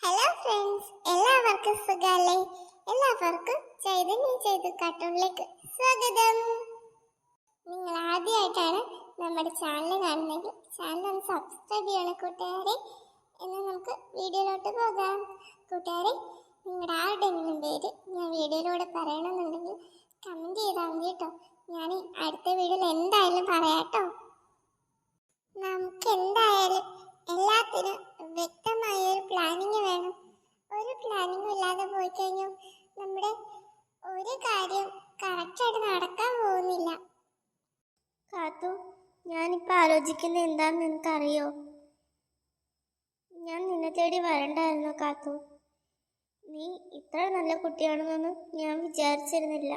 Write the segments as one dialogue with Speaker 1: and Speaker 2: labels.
Speaker 1: Hello friends എല്ലാവർക്കും സുഖല്ലേ? എല്ലാവർക്കും ചൈതന്യ ചെയ്ത് കാർട്ടൂണിലേക്ക് സ്വാഗതം. നിങ്ങൾ ആദ്യമായിട്ടാണ് നമ്മുടെ ചാനൽ കാണുന്നെങ്കിൽ ചാനൽ ഒന്ന് സബ്സ്ക്രൈബ് ചെയ്യണം കൂട്ടുകാരെ. എന്നാൽ നമുക്ക് വീഡിയോയിലോട്ട് പോകാം. കൂട്ടുകാരെ നിങ്ങളുടെ ആരുടെയെങ്കിലും പേര് ഞാൻ വീഡിയോയിലൂടെ പറയണമെന്നുണ്ടെങ്കിൽ കമന്റ് ചെയ്താൽ മതി കേട്ടോ. ഞാൻ അടുത്ത വീഡിയോയിൽ എന്തായാലും പറയാട്ടോ നമുക്ക് എന്തായാലും എല്ലാത്തിനും വ്യക്തമായ ഒരു പ്ലാനിങ് വേണം ഒരു പ്ലാനിങ്ങും ഇല്ലാതെ പോയി കഴിഞ്ഞാൽ നമ്മുടെ ഒരു കാര്യം കറക്റ്റായിട്ട് നടക്കാൻ പോകുന്നില്ല
Speaker 2: കാത്തു ഞാനിപ്പോൾ എന്താന്ന് എന്താണെന്ന് നിനക്കറിയോ? ഞാൻ നിന്നെ തേടി വരണ്ടായിരുന്നു കാത്തു. നീ ഇത്ര നല്ല കുട്ടിയാണെന്നൊന്നും ഞാൻ വിചാരിച്ചിരുന്നില്ല.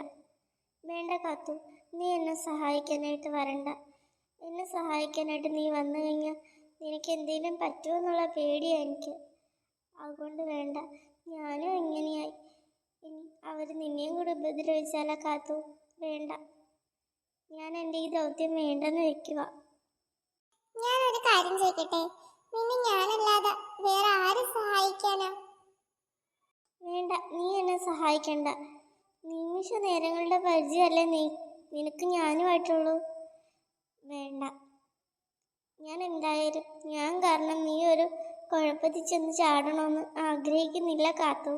Speaker 2: വേണ്ട കാത്തു. നീ എന്നെ സഹായിക്കാനായിട്ട് വരണ്ട. എന്നെ സഹായിക്കാനായിട്ട് നീ വന്നു കഴിഞ്ഞാൽ നിനക്ക് എന്തെങ്കിലും പറ്റുമോ എന്നുള്ള പേടിയാണ് എനിക്ക്. അതുകൊണ്ട് വേണ്ട. ഞാനും എങ്ങനെയായി ഇനി അവർ നിന്നെയും കൂടെ ഉപദ്രവിച്ചാലാ കാത്തു. വേണ്ട. ഞാൻ എന്റെ ഈ ദൗത്യം വേണ്ടെന്ന് വെക്കുക.
Speaker 1: ഞാനൊരു കാര്യം ചോദിക്കട്ടെ? നിന്നെ ഞാനല്ലാതെ വേറെ ആര് സഹായിക്കാനാ?
Speaker 2: വേണ്ട നീ എന്നെ സഹായിക്കണ്ട. നിമിഷ നേരങ്ങളുടെ പരിചയമല്ലേ നീ? നിനക്ക് ഞാനുമായിട്ടുള്ളൂ. വേണ്ട. ഞാൻ എന്തായാലും ഞാൻ കാരണം നീ ഒരു കുഴപ്പത്തിൽ ചെന്ന് ചാടണമെന്ന് ആഗ്രഹിക്കുന്നില്ല കാത്തു.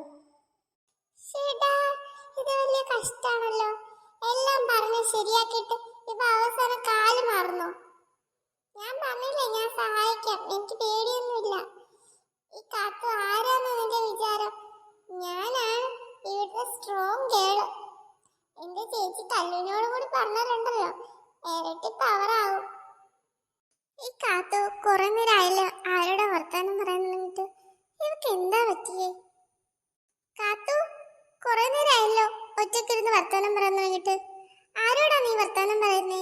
Speaker 1: ഇത് വലിയ കഷ്ടാണല്ലോ. എല്ലാം പറഞ്ഞ് ശരിയാക്കിയിട്ട് ഇപ്പൊ അവസാനം കാൽ മാറുന്നു? ഞാൻ പറഞ്ഞില്ലേ ഞാൻ സഹായിക്കാം. എനിക്ക് പേടിയൊന്നുമില്ല. ഈ കാക്ക ആരാന്ന് നിന്റെ വിചാരം? ഞാനാണ് ഇവിടുത്തെ സ്ട്രോങ് ഗേൾ എന്റെ ചേച്ചി കല്ലുവിനോട് കൂടി പറഞ്ഞിട്ടുണ്ടല്ലോ. ഇരട്ടി പവറാവും ഈ കാത്തു കുറെ നേരമായല്ലോ ആരോടെ വർത്താനം പറയുന്നിട്ട് ഇവക്ക് എന്താ പറ്റിയേ? കാത്തു കുറെ നേരമായല്ലോ ഒറ്റക്കിരുന്ന് വർത്താനം പറയാൻ തുടങ്ങിയിട്ട് ആരോടാ നീ വർത്താനം പറയുന്നേ?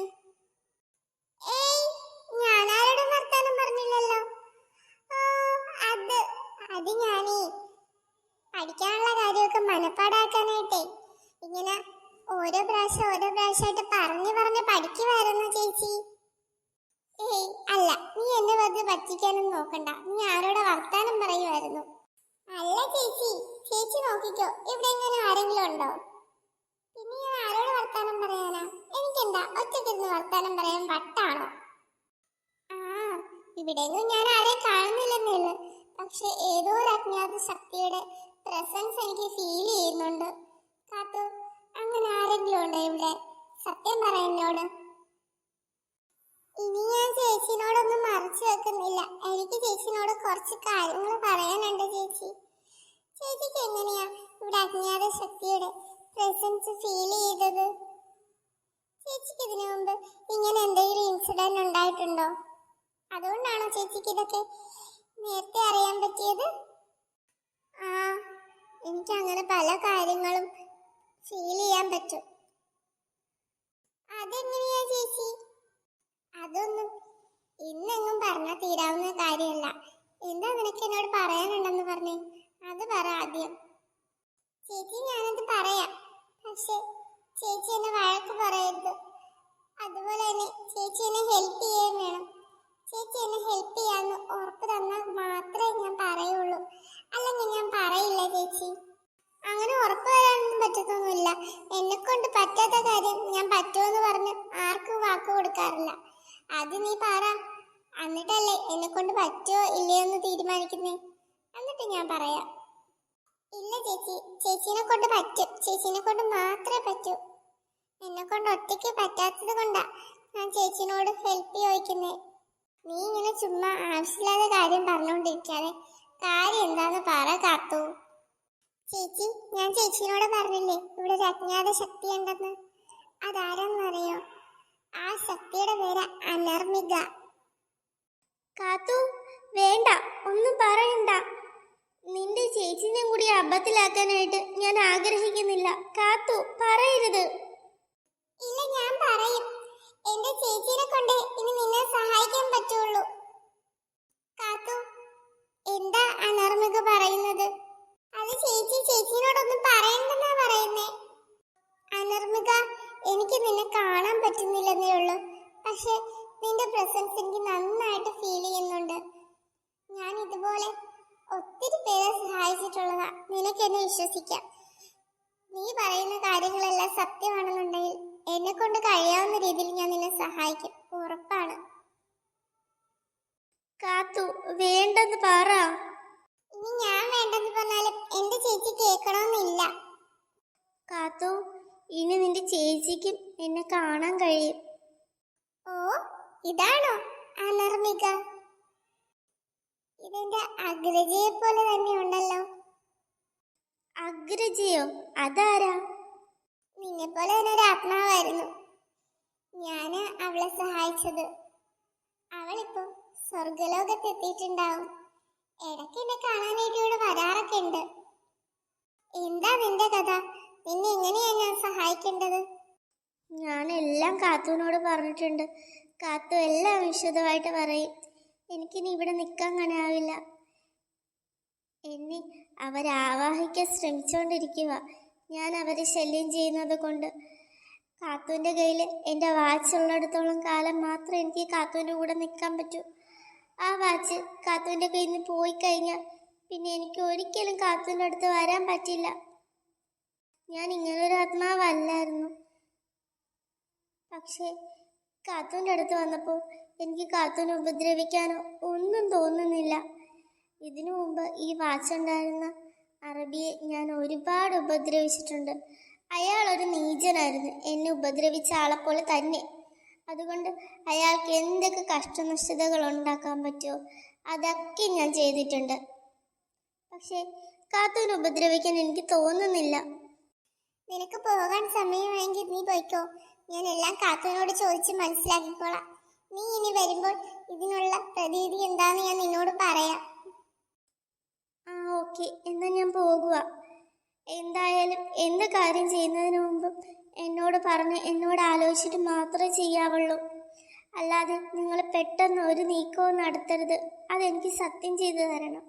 Speaker 1: അത് ഞാനേ പഠിക്കാനുള്ള കാര്യമൊക്കെ മനപ്പാടാക്കാനായിട്ടേ ഇങ്ങനെ ഓരോ പ്രാവശ്യം ഓരോ പ്രാവശ്യമായിട്ട് പറഞ്ഞു പറഞ്ഞ് പഠിക്കുമായിരുന്നു ചേച്ചി. ഏയ് അല്ല നീ എന്നെ വെറുതെ പറ്റിക്കാനും നോക്കണ്ട. നീ ആരോടെ വർത്താനം പറയുമായിരുന്നു അല്ല ചേച്ചി ചേച്ചി നോക്കിക്കോ ഇവിടെ എങ്ങനെ ആരെങ്കിലും ഉണ്ടോ? പിന്നെ ഞാൻ ആരോട് വർത്താനം പറയാനാ? എനിക്കെന്താ ഒറ്റക്കിരുന്ന് വർത്താനം പറയാൻ വട്ടാണോ? ആ ഇവിടെയൊന്നും ഞാൻ ആരെയും കാണുന്നില്ലെന്നേ പക്ഷെ ഏതോ ഒരു അജ്ഞാത ശക്തിയുടെ പ്രസൻസ് എനിക്ക് ഫീൽ ചെയ്യുന്നുണ്ട്. കാത്തു അങ്ങനെ ആരെങ്കിലും ഉണ്ടോ ഇവിടെ? സത്യം പറയുന്നോട് ഇനി ഞാൻ ചേച്ചിനോടൊന്നും മറച്ചു വെക്കുന്നില്ല. എനിക്ക് ചേച്ചിനോട് കുറച്ച് കാര്യങ്ങൾ പറയാനുണ്ട് ചേച്ചി. ചേച്ചിക്ക് എങ്ങനെയാ ഇവിടെ അജ്ഞാത ശക്തിയുടെ പ്രസൻസ് ഫീൽ ചെയ്തത്? ചേച്ചിക്ക് ഇതിനു മുമ്പ് ഇങ്ങനെ എന്തെങ്കിലും ഇൻസിഡന്റ് ഉണ്ടായിട്ടുണ്ടോ? അതുകൊണ്ടാണോ ചേച്ചിക്ക് ഇതൊക്കെ നേരത്തെ അറിയാൻ പറ്റിയത്? ആ എനിക്ക് അങ്ങനെ പല കാര്യങ്ങളും ഫീൽ ചെയ്യാൻ പറ്റും. അതെങ്ങനെയാ ചേച്ചി? അതൊന്നും ഇന്നെങ്ങും പറഞ്ഞാൽ തീരാവുന്ന കാര്യമല്ല. എന്താ നിനക്ക് എന്നോട് പറയാനുണ്ടെന്ന് പറഞ്ഞേ? അത് പറ ആദ്യം. ചേച്ചി ഞാനത് പറയാം. പക്ഷെ ചേച്ചി എന്നെ വഴക്ക് പറയരുത്. അതുപോലെ കൊടുക്കാറില്ല അത് നീ പറ. എന്നിട്ടല്ലേ എന്നെ കൊണ്ട് പറ്റുമോ ഇല്ലയോ എന്ന് തീരുമാനിക്കുന്നേ? എന്നിട്ട് ഞാൻ പറയാം. ഇല്ല ചേച്ചി. ചേച്ചീനെ കൊണ്ട് പറ്റും. ചേച്ചീനെ കൊണ്ട് മാത്രമേ പറ്റൂ. എന്നെ കൊണ്ട് ഒറ്റയ്ക്ക് പറ്റാത്തത് കൊണ്ടാ ഞാൻ ചേച്ചിനോട് ഹെൽപ്പ് ചോദിക്കുന്നേ. നീ ഇങ്ങനെ ചുമ്മാ ആവശ്യമില്ലാത്ത കാര്യം പറഞ്ഞുകൊണ്ടിരിക്കാതെ കാര്യം എന്താന്ന് പറ കാത്തു ചേച്ചി ഞാൻ ചേച്ചിനോട് പറഞ്ഞില്ലേ ഇവിടെ ഒരു അജ്ഞാത ശക്തി ഉണ്ടെന്ന്? അതാരെന്നറിയോ? ആ ശക്തിയുടെ പേര് അനർമിക.
Speaker 2: കാത്തു വേണ്ട ഒന്നും പറയണ്ട. നിന്റെ ചേച്ചിനെയും കൂടി അബദ്ധത്തിലാക്കാനായിട്ട് ഞാൻ ആഗ്രഹിക്കുന്നില്ല. കാത്തു പറയരുത്.
Speaker 1: ഇല്ല ഞാൻ പറയും. എന്റെ ചേച്ചിയെ കൊണ്ട് ഇനി നിന്നെ സഹായിക്കാൻ പറ്റുള്ളൂ വിശ്വസിക്കാം. നീ പറയുന്ന കാര്യങ്ങളെല്ലാം സത്യമാണെന്നുണ്ടെങ്കിൽ എന്നെ കൊണ്ട് കഴിയാവുന്ന രീതിയിൽ ഞാൻ നിന്നെ സഹായിക്കും. ഉറപ്പാണ്.
Speaker 2: കാത്തു വേണ്ടെന്ന് പറ.
Speaker 1: ഇനി ഞാൻ വേണ്ടെന്ന് പറഞ്ഞാലും എന്റെ ചേച്ചി കേൾക്കണമെന്നില്ല.
Speaker 2: കാത്തു ഇനി നിന്റെ ചേച്ചിക്കും എന്നെ കാണാൻ കഴിയും.
Speaker 1: ഓ ഇതാണോ അനർമിക? ഇതെന്റെ അഗ്രജയെ പോലെ തന്നെ ഉണ്ടല്ലോ.
Speaker 2: അഗ്രജയോ? അതാരാ?
Speaker 1: നിന്നെ പോലെ തന്നെ ഒരു ആത്മാവായിരുന്നു. ഞാൻ അവളെ സഹായിച്ചത്. അവളിപ്പോ സ്വർഗലോകത്ത് എത്തിയിട്ടുണ്ടാവും. ഇടയ്ക്ക് എന്നെ കാണാനായിട്ട് ഇവിടെ വരാറൊക്കെ ഉണ്ട്. എന്താ നിന്റെ കഥ? നിന്നെ എങ്ങനെയാണ് ഞാൻ സഹായിക്കേണ്ടത്?
Speaker 2: ഞാൻ എല്ലാം കാത്തുവിനോട് പറഞ്ഞിട്ടുണ്ട്. കാത്തു എല്ലാം വിശദമായിട്ട് പറയും. എനിക്കിനി ഇവിടെ നിൽക്കാൻ കാണാവില്ല എന്നെ അവരാവാഹിക്കാൻ ശ്രമിച്ചുകൊണ്ടിരിക്കുക. ഞാൻ അവരെ ശല്യം ചെയ്യുന്നത് കൊണ്ട് കാത്തുവിന്റെ കയ്യിൽ എന്റെ വാച്ച് ഉള്ളിടത്തോളം കാലം മാത്രം എനിക്ക് കാത്തുവിന്റെ കൂടെ നിൽക്കാൻ പറ്റൂ. ആ വാച്ച് കാത്തുവിന്റെ കയ്യിൽ നിന്ന് പോയി കഴിഞ്ഞാൽ പിന്നെ എനിക്ക് ഒരിക്കലും കാത്തുവിന്റെ അടുത്ത് വരാൻ പറ്റില്ല. ഞാൻ ഇങ്ങനൊരു ആത്മാവല്ലായിരുന്നു. പക്ഷേ കാത്തുവിന്റെ അടുത്ത് വന്നപ്പോൾ എനിക്ക് കാത്തുവിനെ ഉപദ്രവിക്കാനോ ഒന്നും തോന്നുന്നില്ല. ഇതിനു മുമ്പ് ഈ വാച്ചുണ്ടായിരുന്ന അറബിയെ ഞാൻ ഒരുപാട് ഉപദ്രവിച്ചിട്ടുണ്ട്. അയാൾ ഒരു നീചനായിരുന്നു. എന്നെ ഉപദ്രവിച്ച ആളെപ്പോലെ തന്നെ. അതുകൊണ്ട് അയാൾക്ക് എന്തൊക്കെ കഷ്ടനഷ്ടതകൾ ഉണ്ടാക്കാൻ പറ്റുമോ അതൊക്കെ ഞാൻ ചെയ്തിട്ടുണ്ട്. പക്ഷേ കാത്തൂന് ഉപദ്രവിക്കാൻ എനിക്ക് തോന്നുന്നില്ല.
Speaker 1: നിനക്ക് പോകാൻ സമയമായെങ്കിൽ നീ പോയിക്കോ. ഞാൻ എല്ലാം കാത്തൂനോട് ചോദിച്ച് മനസ്സിലാക്കിക്കോളാം. നീ ഇനി വരുമ്പോൾ ഇതിനുള്ള പ്രതീതി എന്താന്ന് ഞാൻ നിന്നോട് പറയാം.
Speaker 2: ഓക്കെ എന്നാൽ ഞാൻ പോകുക എന്തായാലും എന്ത് കാര്യം ചെയ്യുന്നതിന് മുമ്പും എന്നോട് പറഞ്ഞ് എന്നോട് ആലോചിച്ചിട്ട് മാത്രമേ ചെയ്യാവുള്ളൂ. അല്ലാതെ നിങ്ങൾ പെട്ടെന്ന് ഒരു നീക്കവും നടത്തരുത്. അതെനിക്ക് സത്യം ചെയ്തു തരണം.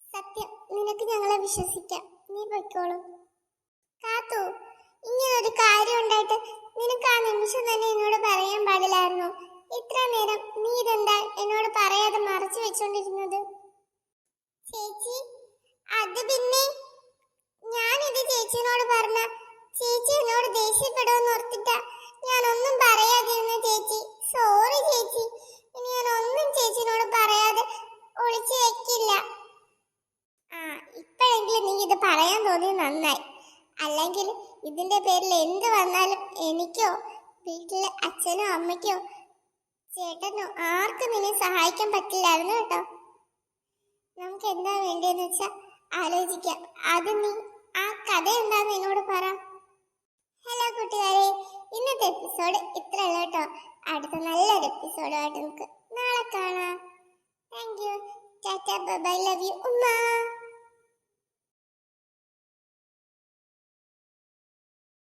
Speaker 1: സത്യം. നിനക്ക് ഞങ്ങളെ വിശ്വസിക്കാം. നീ പൊയ്ക്കോളൂ. കാത്തു. ഇങ്ങനൊരു കാര്യം ഉണ്ടായിട്ട് നിനക്ക് ആ നിമിഷം തന്നെ എന്നോട് പറയാൻ പാടില്ലായിരുന്നു? ഇത്ര നേരം നീ ഇതെന്താ എന്നോട് പറയാതെ മറച്ചു വെച്ചോണ്ടിരുന്നത്? ചേച്ചി അത് പിന്നെ ഞാൻ ഇത് ചേച്ചിനോട് പറഞ്ഞ ചേച്ചി എന്നോട് ദേഷ്യപ്പെടുമെന്ന് ഓർത്തിട്ടാ ഞാൻ ഒന്നും പറയാതിരുന്ന ചേച്ചി. സോറി ചേച്ചി. ഇനി ഞാൻ ഒന്നും ചേച്ചിനോട് പറയാതെ ഒളിച്ചു വെക്കില്ല. ആ ഇപ്പോഴെങ്കിലും നീ ഇത് പറയാൻ തോന്നി നന്നായി. അല്ലെങ്കിൽ ഇതിന്റെ പേരിൽ എന്ത് വന്നാലും എനിക്കോ വീട്ടിലെ അച്ഛനോ അമ്മയ്ക്കോ ചേട്ടനോ ആർക്കും നിന്നെ സഹായിക്കാൻ പറ്റില്ലായിരുന്നു കേട്ടോ. നമുക്ക് എന്താ വേണ്ടതെന്ന് വെച്ചാ ആലോചിക്കാം. ആദ്യം നീ ആ കഥ എന്താന്ന് എന്നോട് പറ. ഹലോ കൂട്ടുകാരെ ഇന്നത്തെ എപ്പിസോഡ് ഇത്ര അല്ല കേട്ടോ. അടുത്ത നല്ലൊരു എപ്പിസോഡുമായിട്ട് നമുക്ക് നാളെ കാണാം. Thank you. Tata bye love you.